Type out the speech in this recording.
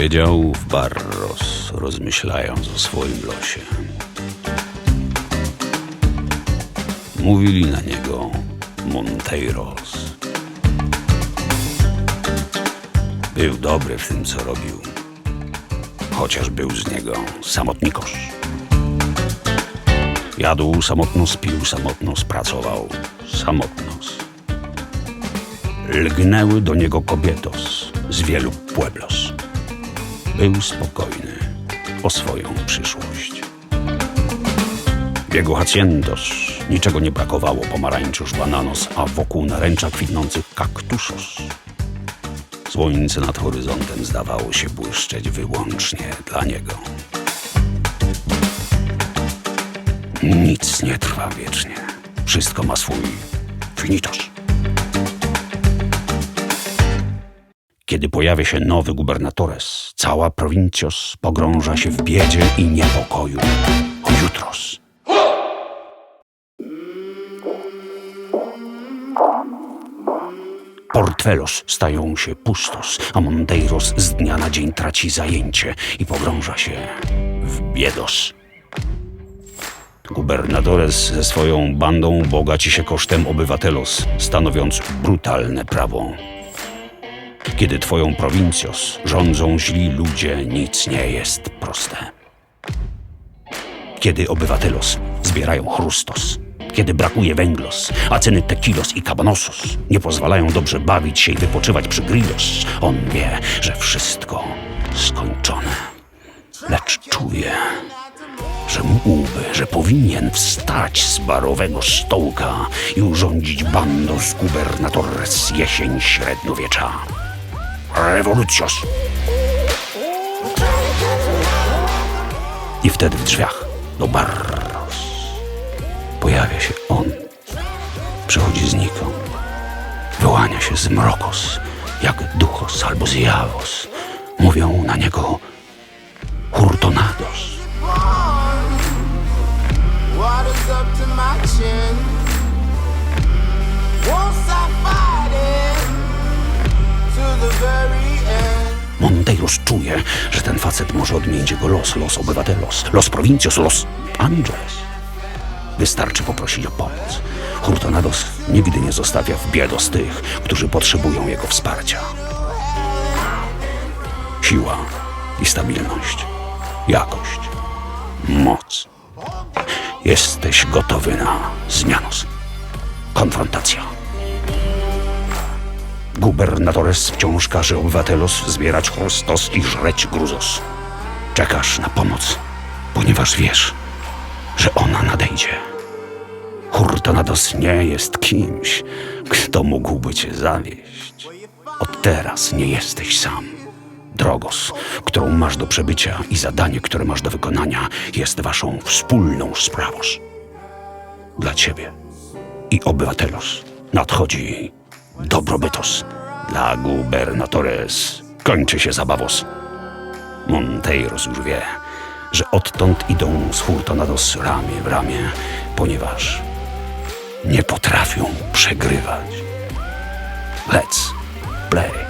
Siedział w Barros, rozmyślając o swoim losie. Mówili na niego Monteiros. Był dobry w tym, co robił, chociaż był z niego samotnikosz. Jadł samotno, spił samotno, pracował samotno. Lgnęły do niego kobietos z wielu pueblos. Był spokojny o swoją przyszłość. Jego haciendos niczego nie brakowało pomarańczusz, bananos, a wokół naręcza kwitnących kaktuszos. Słońce nad horyzontem zdawało się błyszczeć wyłącznie dla niego. Nic nie trwa wiecznie. Wszystko ma swój finitosz. Kiedy pojawia się nowy gubernatores, cała prowincjos pogrąża się w biedzie i niepokoju. Jutros. Portfelos stają się pustos, a Mondeiros z dnia na dzień traci zajęcie i pogrąża się w biedos. Gubernatores ze swoją bandą bogaci się kosztem obywatelos, stanowiąc brutalne prawo. Kiedy twoją prowincjos rządzą źli ludzie, nic nie jest proste. Kiedy obywatelos zbierają chrustos, kiedy brakuje węglos, a ceny tequilos i cabanosos nie pozwalają dobrze bawić się i wypoczywać przy grillos, on wie, że wszystko skończone. Lecz czuje, że mógłby, że powinien wstać z barowego stołka i urządzić bandos gubernatores jesień średniowiecza. Rewolucjos! I wtedy w drzwiach do Barros pojawia się on. Przychodzi znikąd. Wyłania się z mrokos, jak duchos albo zjawos. Mówią na niego Monteiros czuje, że ten facet może odmienić jego los, los obywatelos, los provincios, los Angeles. Wystarczy poprosić o pomoc. Hurtonados nigdy nie zostawia w biedos tych, którzy potrzebują jego wsparcia. Siła i stabilność, jakość, moc. Jesteś gotowy na zmianus. Konfrontacja. Gubernatores wciąż każe obywatelos zbierać chrustos i żreć gruzos. Czekasz na pomoc, ponieważ wiesz, że ona nadejdzie. Hurtonados nie jest kimś, kto mógłby cię zawieść. Od teraz nie jesteś sam. Drogos, którą masz do przebycia i zadanie, które masz do wykonania, jest waszą wspólną sprawą. Dla ciebie i obywatelos nadchodzi dobrobytos. Dla gubernatores kończy się zabawos. Monteiros już wie, że odtąd idą z Hurtonados ramię w ramię, ponieważ nie potrafią przegrywać. Let's play.